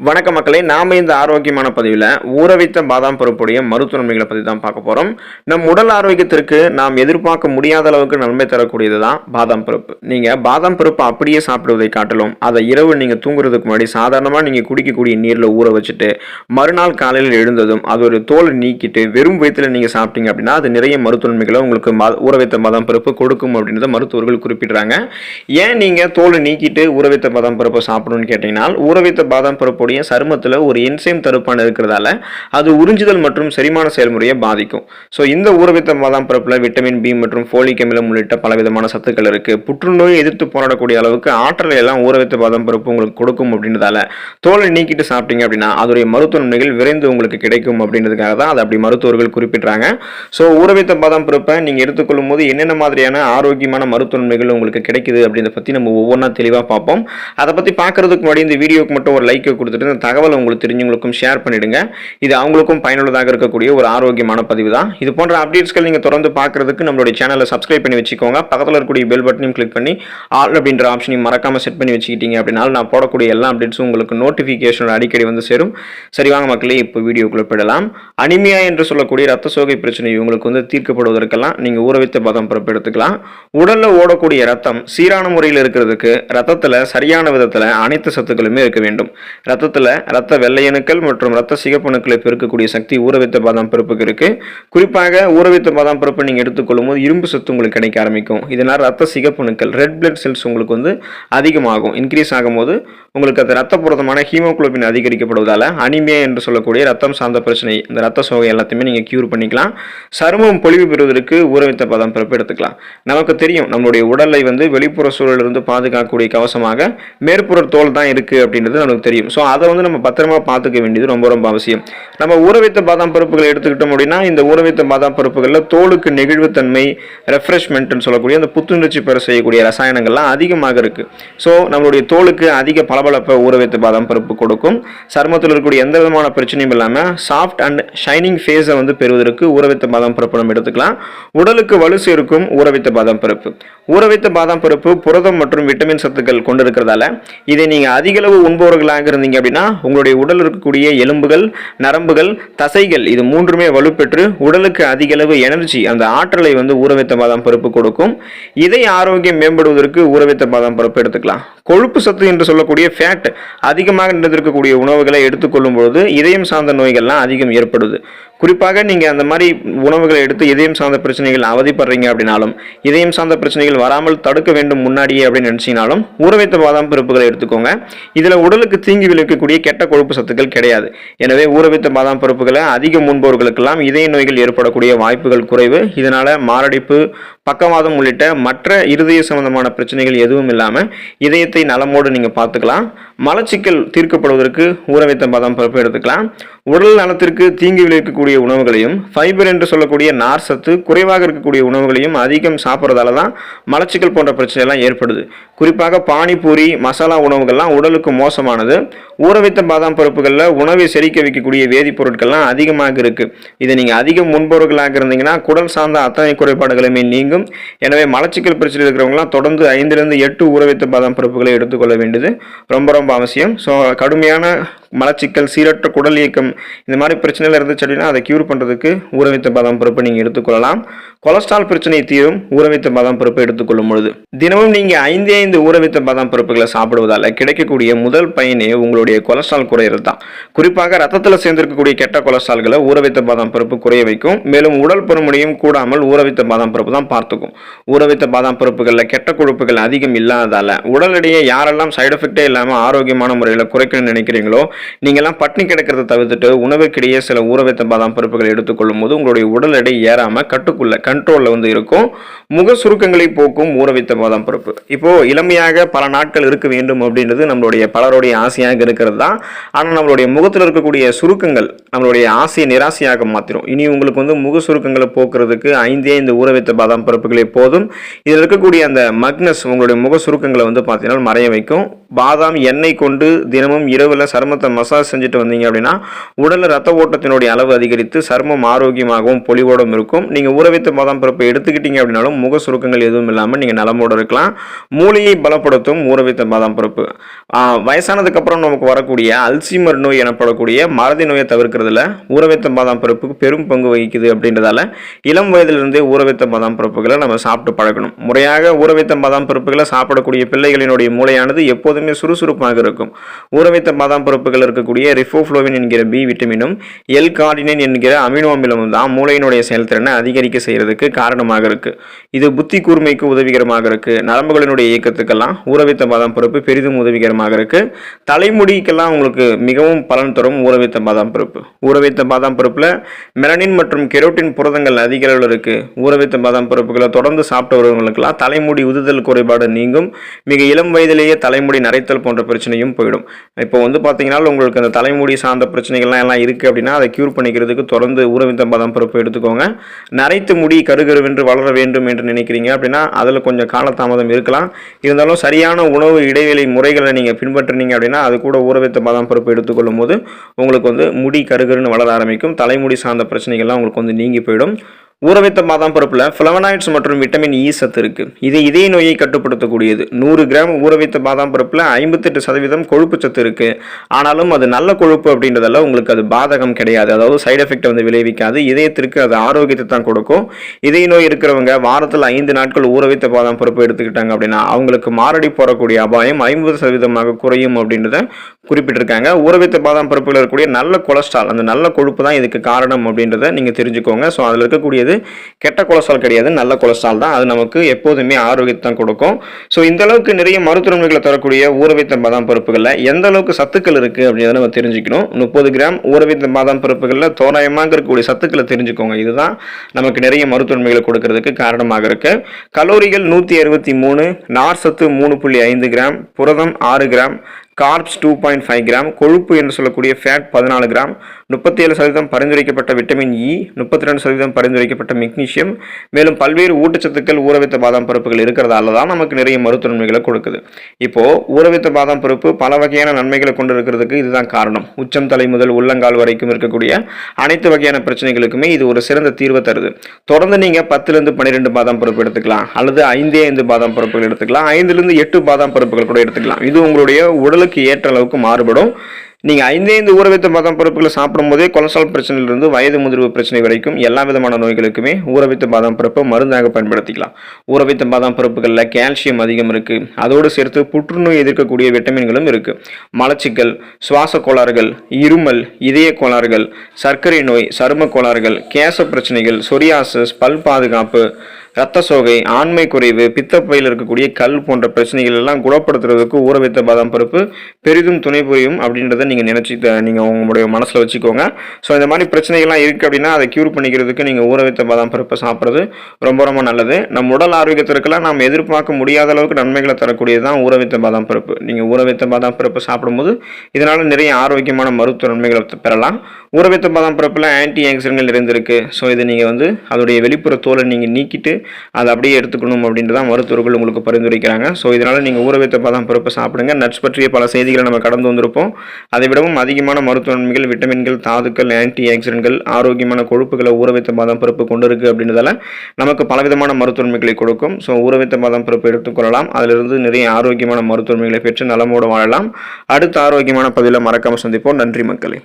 வணக்க மக்களே நாம இந்த ஆரோக்கியமான பதிவில் ஊற வைத்த பாதாம் பருப்புடைய மருத்துவ நன்மைகளை பற்றி தான் பார்க்க போகிறோம் நம் உடல் ஆரோக்கியத்திற்கு நாம் எதிர்பார்க்க முடியாத அளவுக்கு நன்மை தரக்கூடியது தான் பாதாம் பருப்பு. நீங்கள் பாதாம் பருப்பு அப்படியே சாப்பிடுவதை காட்டிலும் அதை இரவு நீங்கள் தூங்குறதுக்கு முன்னாடி சாதாரணமாக நீங்கள் குடிக்கக்கூடிய நீரில் ஊற வச்சுட்டு மறுநாள் காலையில் எழுந்ததும் அது ஒரு தோலை நீக்கிட்டு வெறும் வயிற்றில் நீங்கள் சாப்பிட்டீங்க அப்படின்னா அது நிறைய மருத்துவ நன்மைகளை உங்களுக்கு ஊறவைத்த ஊற வைத்த பாதாம் பருப்பு கொடுக்கும் அப்படின்றத மருத்துவர்கள் குறிப்பிடுறாங்க. ஏன் நீங்கள் தோலை நீக்கிட்டு ஊறவைத்த பாதாம் பருப்பை சாப்பிடணும்னு கேட்டீங்கன்னா ஊறவைத்த பாதாம் பருப்பு பருப்புடைய சருமத்தில் ஒரு என்சைம் தடுப்பான் இருக்கிறதால அது உறிஞ்சுதல் மற்றும் செரிமான செயல்முறையை பாதிக்கும். ஸோ இந்த ஊரவித்த பாதாம் பருப்பில் விட்டமின் பி மற்றும் ஃபோலிக் அமிலம் உள்ளிட்ட பலவிதமான சத்துக்கள் இருக்கு. புற்றுநோய் எதிர்த்து போராடக்கூடிய அளவுக்கு ஆற்றலை எல்லாம் ஊற பாதாம் பருப்பு உங்களுக்கு கொடுக்கும் அப்படின்றதால தோலை நீக்கிட்டு சாப்பிட்டீங்க அப்படின்னா அதோடைய மருத்துவ நன்மைகள் விரைந்து உங்களுக்கு கிடைக்கும் அப்படின்றதுக்காக தான் அதை அப்படி மருத்துவர்கள் குறிப்பிட்றாங்க. ஸோ ஊரவித்த பாதாம் பருப்பை நீங்கள் எடுத்துக்கொள்ளும் போது என்னென்ன மாதிரியான ஆரோக்கியமான மருத்துவ நன்மைகள் உங்களுக்கு கிடைக்குது அப்படின்றத பற்றி நம்ம ஒவ்வொன்றா தெளிவாக பார்ப்போம். அதை பற்றி பார்க்கறதுக்கு முன்னாடி இந்த வீடியோக்கு மட்டும் ஒரு லைக்கை கொடுத்துட்டு இந்த தகவலை உங்களுக்கு தெரிஞ்சவங்களுக்கும் ஷேர் பண்ணிடுங்க. இது அவங்களுக்கும் பயனுள்ளதாக இருக்கக்கூடிய ஒரு ஆரோக்கியமான பதிவு தான். இது போன்ற அப்டேட்ஸ்கள் நீங்கள் தொடர்ந்து பார்க்குறதுக்கு நம்மளுடைய சேனலை சப்ஸ்கிரைப் பண்ணி வச்சுக்கோங்க. பக்கத்தில் இருக்கக்கூடிய பெல் பட்டனையும் கிளிக் பண்ணி ஆல் அப்படின்ற ஆப்ஷனையும் மறக்காமல் செட் பண்ணி வச்சுக்கிட்டீங்க அப்படின்னா நான் போடக்கூடிய எல்லா அப்டேட்ஸும் உங்களுக்கு நோட்டிஃபிகேஷன் அடிக்கடி வந்து சேரும். சரி வாங்க மக்களே இப்போ வீடியோக்குள்ள போயிடலாம். அனிமியா என்று சொல்லக்கூடிய ரத்த சோகை பிரச்சனை இவங்களுக்கு வந்து தீர்க்கப்படுவதற்கெல்லாம் நீங்கள் ஊற வைத்த பதம் பிறப்பெடுத்துக்கலாம் உடலில் ஓடக்கூடிய ரத்தம் சீரான முறையில் இருக்கிறதுக்கு ரத்தத்தில் சரியான விதத்தில் அனைத்து சத்துக்களுமே இருக்க வேண்டும். ரத்த ரத்தத்தில் ரத்த வெள்ளையணுக்கள் மற்றும் ரத்த சிகப்பணுக்களை பெருக்கக்கூடிய சக்தி ஊற பாதாம் பருப்புக்கு இருக்கு. குறிப்பாக ஊற பாதாம் பருப்பு நீங்கள் எடுத்துக்கொள்ளும் போது இரும்பு சத்து உங்களுக்கு கிடைக்க ஆரம்பிக்கும். இதனால் ரத்த சிகப்பணுக்கள் ரெட் பிளட் செல்ஸ் உங்களுக்கு வந்து அதிகமாகும். இன்க்ரீஸ் ஆகும்போது உங்களுக்கு அந்த ரத்த புரதமான ஹீமோகுளோபின் அதிகரிக்கப்படுவதால் அனிமியா என்று சொல்லக்கூடிய ரத்தம் சார்ந்த பிரச்சனை இந்த ரத்த சோகை எல்லாத்தையுமே நீங்கள் க்யூர் பண்ணிக்கலாம். சருமம் பொலிவு பெறுவதற்கு ஊற பாதாம் பருப்பு எடுத்துக்கலாம். நமக்கு தெரியும் நம்மளுடைய உடலை வந்து வெளிப்புற சூழலிருந்து பாதுகாக்கக்கூடிய கவசமாக மேற்புற தோல் தான் இருக்குது அப்படின்றது நமக்கு தெரியும். ஸோ அதை வந்து நம்ம பத்திரமா பார்த்துக்க வேண்டியது ரொம்ப ரொம்ப அவசியம். நம்ம ஊற வைத்த பாதாம் பருப்புகளை எடுத்துக்கிட்டோம் அப்படின்னா இந்த ஊற வைத்த பாதாம் பருப்புகளில் தோலுக்கு நெகிழ்வுத்தன்மை ரெஃப்ரெஷ்மெண்ட்னு சொல்லக்கூடிய அந்த புத்துணர்ச்சி பெற செய்யக்கூடிய ரசாயனங்கள்லாம் அதிகமாக இருக்குது ஸோ நம்மளுடைய தோலுக்கு அதிக பளபளப்பை ஊற வைத்த பாதாம் பருப்பு கொடுக்கும். சருமத்தில் இருக்கக்கூடிய எந்த விதமான பிரச்சனையும் இல்லாமல் சாஃப்ட் அண்ட் ஷைனிங் ஃபேஸை வந்து பெறுவதற்கு ஊற வைத்த பாதாம் பருப்பு நம்ம எடுத்துக்கலாம். உடலுக்கு வலு சேர்க்கும் ஊற வைத்த பாதாம் பருப்பு. ஊற வைத்த பாதாம் பருப்பு புரதம் மற்றும் விட்டமின் சத்துக்கள் கொண்டு இருக்கிறதால இதை நீங்கள் அதிகளவு உண்பவர்களாக இருந்தீங்க அப்படின்னா உங்களுடைய உடல் இருக்கக்கூடிய எலும்புகள் நரம்புகள் தசைகள் இது மூன்றுமே வலுப்பெற்று உடலுக்கு அதிக அளவு எனர்ஜி அந்த ஆற்றலை வந்து ஊறவைத்த பாதாம் பருப்பு கொடுக்கும். இதய ஆரோக்கியம் மேம்படுவதற்கு ஊறவைத்த பாதாம் பருப்பு எடுத்துக்கலாம். கொழுப்பு சத்து என்று சொல்லக்கூடிய ஃபேட் அதிகமாக நிறைந்திருக்கக்கூடிய உணவுகளை எடுத்துக்கொள்ளும் பொழுது இதயம் சார்ந்த நோய்கள்லாம் அதிகம் ஏற்படுது. குறிப்பாக நீங்கள் அந்த மாதிரி உணவுகளை எடுத்து இதயம் சார்ந்த பிரச்சனைகள் அவதிப்படுறீங்க அப்படின்னாலும் இதயம் சார்ந்த பிரச்சனைகள் வராமல் தடுக்க வேண்டும் முன்னாடியே அப்படின்னு நினச்சிங்கனாலும் ஊறவைத்த பாதாம் பருப்புகளை எடுத்துக்கோங்க. இதில் உடலுக்கு தீங்கி விளைவிக்கக்கூடிய கெட்ட கொழுப்பு சத்துக்கள் கிடையாது. எனவே ஊறவைத்த பாதாம் பருப்புகளை அதிகம் முன்பவர்களுக்கெல்லாம் இதய நோய்கள் ஏற்படக்கூடிய வாய்ப்புகள் குறைவு. இதனால் மாரடைப்பு பக்கவாதம் உள்ளிட்ட மற்ற இருதய சம்பந்தமான பிரச்சனைகள் எதுவும் இல்லாமல் இதயத்தை நலமோடு நீங்கள் பார்த்துக்கலாம். மலச்சிக்கல் தீர்க்கப்படுவதற்கு ஊற வைத்த பாதாம் பருப்பு எடுத்துக்கலாம். உடல் நலத்திற்கு தீங்கு விளைவிக்கக்கூடிய உணவுகளையும் ஃபைபர் என்று சொல்லக்கூடிய நார் சத்து குறைவாக இருக்கக்கூடிய உணவுகளையும் அதிகம் சாப்பிட்றதால தான் மலச்சிக்கல் போன்ற பிரச்சனைலாம் ஏற்படுது. குறிப்பாக பானிபூரி மசாலா உணவுகள்லாம் உடலுக்கு மோசமானது. ஊறவைத்த பாதாம் பருப்புகளில் உணவை செரிக்க வைக்கக்கூடிய வேதிப்பொருட்கள்லாம் அதிகமாக இருக்குது இதை நீங்கள் அதிகம் முன்பவர்களாக இருந்தீங்கன்னா குடல் சார்ந்த அத்தனை குறைபாடுகளுமே நீங்கும். எனவே மலச்சிக்கல் பிரச்சனை இருக்கிறவங்களாம் தொடர்ந்து ஐந்திலிருந்து எட்டு ஊற வைத்த பாதாம் பருப்புகளை எடுத்துக்கொள்ள வேண்டியது ரொம்ப ரொம்ப அவசியம். ஸோ கடுமையான மலச்சிக்கல் சீரற்ற குடல் இயக்கம் இந்த மாதிரி பிரச்சனையில் இருந்துச்சு அப்படின்னா அதை க்யூர் பண்ணுறதுக்கு ஊறவைத்த பாதாம் பருப்பு நீங்கள் எடுத்துக்கொள்ளலாம். கொலஸ்ட்ரால் பிரச்சனை தீரும் ஊறவைத்த பாதாம் பருப்பு எடுத்துக்கொள்ளும் பொழுது. தினமும் நீங்கள் ஐந்து ஐந்து ஊறவைத்த பாதாம் பருப்புகளை சாப்பிடுவதால் கிடைக்கக்கூடிய முதல் பயனே உங்களுடைய கொலஸ்ட்ரால் குறையிறது தான் குறிப்பாக ரத்தத்தில் சேர்ந்திருக்கக்கூடிய கெட்ட கொலஸ்ட்ரால்களை ஊறவைத்த பாதாம் பருப்பு குறைய வைக்கும். மேலும் உடல் பருமனையும் கூடாமல் ஊறவைத்த பாதாம் பருப்பு தான் பார்த்துக்கும். ஊறவைத்த பாதாம் பருப்புகளில் கெட்ட கொழுப்புகள் அதிகம் இல்லாததால் உடல் எடையை யாரெல்லாம் சைடு எஃபெக்டே இல்லாமல் ஆரோக்கியமான முறையில் குறைக்கணும்னு நினைக்கிறீங்களோ நீங்கள்லாம் பட்னி கிடக்கிறத தவிர்த்துட்டு உணவுக்கிடையே சில ஊற வைத்த பாதாம் பருப்புகளை எடுத்துக்கொள்ளும் போது உங்களுடைய உடல் எடை ஏறாமல் கட்டுக்குள்ள கண்ட்ரோலில் வந்து இருக்கும். முக சுருக்கங்களை போக்கும் ஊற வைத்த பாதாம் பருப்பு. இப்போ இளமையாக பல நாட்கள் இருக்க வேண்டும் அப்படின்றது நம்மளுடைய பலருடைய ஆசையாக இருக்கிறது தான் ஆனால் நம்மளுடைய முகத்தில் இருக்கக்கூடிய சுருக்கங்கள் நம்மளுடைய ஆசையை நிராசையாக மாற்றிடும் இனி உங்களுக்கு வந்து முக சுருக்கங்களை போக்குறதுக்கு ஐந்தே இந்த ஊற வைத்த பாதாம் பருப்புகளே போதும். இதில் இருக்கக்கூடிய அந்த மக்னஸ் உங்களுடைய முக சுருக்கங்களை வந்து பார்த்தீங்கன்னா மறைய வைக்கும். பாதாம் எண்ணெய் கொண்டு தினமும் இரவில் சருமத்தை மசாஜ் செஞ்சுட்டு வந்தீங்க அப்படின்னா உடலில் ரத்த ஓட்டத்தினுடைய அளவு அதிகரித்து சருமம் ஆரோக்கியமாகவும் பொலிவோடும் இருக்கும். நீங்கள் ஊற வைத்த பாதாம் பருப்பை எடுத்துக்கிட்டீங்க அப்படின்னாலும் முக சுருக்கங்கள் எதுவும் இல்லாமல் நீங்கள் நலமோடு இருக்கலாம். மூளையை பலப்படுத்தும் ஊற வைத்த பாதாம் பருப்பு. வயசானதுக்கப்புறம் நமக்கு வரக்கூடிய அல்சிமர் நோய் எனப்படக்கூடிய மறதி நோயை தவிர்க்கிறதுல ஊற வைத்த பாதாம் பருப்புக்கு பெரும் பங்கு வகிக்குது அப்படின்றதால இளம் வயதிலிருந்தே ஊற வைத்த பாதாம் பருப்புகளை நம்ம சாப்பிட்டு பழகணும். முறையாக ஊற வைத்த பாதாம் பருப்புகளை சாப்பிடக்கூடிய பிள்ளைகளினுடைய மூளையானது எப்போதுமே சுறுசுறுப்பாக இருக்கும். ஊற வைத்த பாதாம் பருப்புகள் இருக்கக்கூடிய ரிஃபோஃப்ளோவின் என்கிற பி விட்டமினும் எல் கார்டினின் என்கிற அமினோ அமிலமும் தான் மூளையினுடைய செயல்திறனை அதிகரிக்க செய்கிறதுக்கு காரணமாக இருக்குது இது புத்தி கூர்மைக்கு உதவிகரமாக இருக்குது நரம்புகளினுடைய இயக்கத்துக்கெல்லாம் ஊற வைத்த பாதாம் பருப்பு பெரிதும் உதவிகரமாக இருக்குது தலைமுடிக்கெல்லாம் உங்களுக்கு மிகவும் பலன் தரும் ஊற வைத்த பாதாம் பருப்பு. ஊற வைத்த பாதாம் பருப்பில் மெலனின் மற்றும் கெரோட்டின் புரதங்கள் அதிக அளவில் இருக்குது ஊற வைத்த பாதாம் பருப்புகளை தொடர்ந்து சாப்பிட்டு வருவங்களுக்கெல்லாம் தலைமுடி உதுதல் குறைபாடு நீங்கும். மிக இளம் வயதிலேயே தலைமுடி நரைத்தல் போன்ற பிரச்சனையும் போயிடும். இப்போ வந்து பார்த்தீங்கன்னா உங்களுக்கு அந்த தலைமுடி சார்ந்த பிரச்சனைகள்லாம் எல்லாம் இருக்குது அப்படின்னா அதை க்யூர் பண்ணிக்கிறதுக்கு தொடர்ந்து ஊரவித்தம் வைத்த பாதாம் பருப்பு எடுத்துக்கோங்க. நரைத்து முடி கருகருவென்று வளர வேண்டும் என்று நினைக்கிறீங்க அப்படின்னா அதில் கொஞ்சம் காலதாமதம் இருக்கலாம். இருந்தாலும் சரியான உணவு இடைவெளி முறைகளை நீங்கள் பின்பற்றுனீங்க அப்படின்னா அது கூட ஊற பாதாம் பருப்பு எடுத்துக்கொள்ளும் போது உங்களுக்கு வந்து முடி கருகருன்னு வளர ஆரம்பிக்கும். தலைமுடி சார்ந்த பிரச்சனைகள்லாம் உங்களுக்கு வந்து நீங்கி போயிடும். ஊறவைத்த பாதாம் பருப்பில் ஃப்ளவனாய்ட்ஸ் மற்றும் விட்டமின் இ e சத்து இருக்குது இது இதய நோயை கட்டுப்படுத்தக்கூடியது. நூறு கிராம் ஊறவைத்த பாதாம் பருப்பில் ஐம்பத்தெட்டு சதவீதம் கொழுப்பு சத்து இருக்குது ஆனாலும் அது நல்ல கொழுப்பு அப்படின்றதால உங்களுக்கு அது பாதகம் கிடையாது. அதாவது சைடு எஃபெக்ட் வந்து விளைவிக்காது. இதயத்திற்கு அது ஆரோக்கியத்தை தான் கொடுக்கும். இதய நோய் இருக்கிறவங்க வாரத்தில் ஐந்து நாட்கள் ஊறவைத்த பாதாம் பருப்பு எடுத்துக்கிட்டாங்க அப்படின்னா அவங்களுக்கு மாரடி போடக்கூடிய அபாயம் ஐம்பது சதவீதமாக குறையும் அப்படின்றத குறிப்பிட்டிருக்காங்க. ஊறவைத்த பாதாம் பருப்பில் இருக்கக்கூடிய நல்ல கொலஸ்ட்ரால் அந்த நல்ல கொழுப்பு தான் இதுக்கு காரணம் அப்படின்றத நீங்கள் தெரிஞ்சுக்கோங்க. ஸோ அதில் இருக்கக்கூடியது கெட்ட கொலஸ்ட்ரால் கிடையாது. நல்ல கொலஸ்ட்ரால் தான். அது நமக்கு எப்போதுமே ஆரோக்கியத்தை கொடுக்கும். ஸோ இந்த அளவுக்கு நிறைய மருத்துவமைகளை தரக்கூடிய ஊற பாதாம் பருப்புகளில் எந்த அளவுக்கு சத்துக்கள் இருக்குது அப்படின்றத நம்ம தெரிஞ்சுக்கணும். முப்பது கிராம் ஊற பாதாம் பருப்புகளில் தோராயமாக இருக்கக்கூடிய சத்துக்களை தெரிஞ்சுக்கோங்க. இதுதான் நமக்கு நிறைய மருத்துவமைகளை கொடுக்கறதுக்கு காரணமாக இருக்கு. கலோரிகள் நூற்றி அறுபத்தி மூணு நார் சத்து மூணு புள்ளி ஐந்து கிராம் புரதம் ஆறு gram carbs two point five gram கொழுப்பு என்று சொல்லக்கூடிய ஃபேட் பதினாலு கிராம் முப்பத்தி ஏழு சதவீதம் பரிந்துரைக்கப்பட்ட விட்டமின் e, இ முப்பத்தி ரெண்டு சதவீதம் பரிந்துரைக்கப்பட்ட மெக்னீஷியம் மேலும் பல்வேறு ஊட்டச்சத்துக்கள் ஊறவைத்த பாதாம் பருப்புகள் இருக்கிறதால தான் நமக்கு நிறைய மருத்துவ நன்மைகளை கொடுக்குது. இப்போ ஊறவைத்த பாதாம் பருப்பு பல வகையான நன்மைகளை கொண்டு இருக்கிறதுக்கு இதுதான் காரணம். உச்சம் தலை முதல் உள்ளங்கால் வரைக்கும் இருக்கக்கூடிய அனைத்து வகையான பிரச்சனைகளுக்குமே இது ஒரு சிறந்த தீர்வை தருது. தொடர்ந்து நீங்க பத்துலேருந்து பன்னிரெண்டு பாதாம் பருப்பு எடுத்துக்கலாம். அல்லது ஐந்தே ஐந்து பாதாம் பருப்புகள் எடுத்துக்கலாம். ஐந்துலேருந்து எட்டு பாதாம் பருப்புகள் கூட எடுத்துக்கலாம். இது உங்களுடைய உடலுக்கு ஏற்ற அளவுக்கு மாறுபடும். நீங்கள் ஐந்தைந்து ஊற வைத்த பாதாம் பருப்புகளை சாப்பிடும்போதே கொலஸ்ட்ரால் பிரச்சனையிலிருந்து வயது முதிர்வு பிரச்சனை வரைக்கும் எல்லா விதமான நோய்களுக்குமே ஊற வைத்த பாதாம் பருப்பை மருந்தாக பயன்படுத்திக்கலாம். ஊற வைத்த பாதாம் பருப்புகளில் கால்சியம் அதிகம் இருக்குது அதோடு சேர்த்து புற்றுநோய் எதிர்க்கக்கூடிய விட்டமின்களும் இருக்குது மலச்சிக்கல் சுவாச கோளாறுகள் இருமல் இதய கோளாறுகள் சர்க்கரை நோய் சரும கோளாறுகள் கேச பிரச்சனைகள் சொரியாசஸ் பல் பாதுகாப்பு ரத்த சோகை ஆண்மை குறைவு பித்தப்பையில் இருக்கக்கூடிய கல் போன்ற பிரச்சனைகள் எல்லாம் குணப்படுத்துறதுக்கு ஊற வைத்த பாதாம் பருப்பு பெரிதும் துணை புரியும் அப்படின்றத நீங்கள் நினச்சி நீங்கள் உங்களுடைய மனசில் வச்சுக்கோங்க. ஸோ இந்த மாதிரி பிரச்சனைகள்லாம் இருக்குது அப்படின்னா அதை க்யூர் பண்ணிக்கிறதுக்கு நீங்கள் ஊற வைத்த பாதாம் பருப்பை சாப்பிட்றது ரொம்ப ரொம்ப நல்லது. நம்ம உடல் ஆரோக்கியத்திற்கெல்லாம் நாம் எதிர்பார்க்க முடியாத அளவுக்கு நன்மைகளை தரக்கூடியது தான் ஊற வைத்த பாதாம் பருப்பு. நீங்கள் ஊற வைத்த பாதாம் பருப்பை சாப்பிடும்போது இதனால் நிறைய ஆரோக்கியமான மருத்துவ நன்மைகளை பெறலாம். ஊற வைத்த பாதாம் பருப்பில் ஆன்டி ஆக்சிடென்ட்கள் நிறைந்திருக்கு ஸோ இதை நீங்கள் வந்து அதோடைய வெளிப்புற தோலை நீங்கள் நீக்கிட்டு அதை அப்படியே எடுத்துக்கணும் அப்படின்ட்டு தான் மருத்துவர்கள் உங்களுக்கு பரிந்துரைக்கிறாங்க. ஸோ இதனால் நீங்கள் ஊற வைத்த பாதாம் பருப்பை சாப்பிடுங்க. நட்ஸ் பற்றிய பல செய்திகளை நம்ம கடந்து வந்திருப்போம். அதை விடவும் அதிகமான மருத்துவ நன்மைகள் விட்டமின்கள் தாதுக்கள் ஆன்டி ஆக்சிடென்ட்கள் ஆரோக்கியமான கொழுப்புகளை ஊற வைத்த பாதாம் பருப்பு கொண்டு இருக்கு அப்படின்றதால நமக்கு பலவிதமான மருத்துவ நன்மைகளை கொடுக்கும். ஸோ ஊற வைத்த பாதாம் பருப்பு எடுத்துக்கொள்ளலாம் அதிலிருந்து நிறைய ஆரோக்கியமான மருத்துவ நன்மைகளை பெற்று நலமோடு வாழலாம். அடுத்த ஆரோக்கியமான பதிவில் மறக்காமல் சந்திப்போம். நன்றி மக்களே.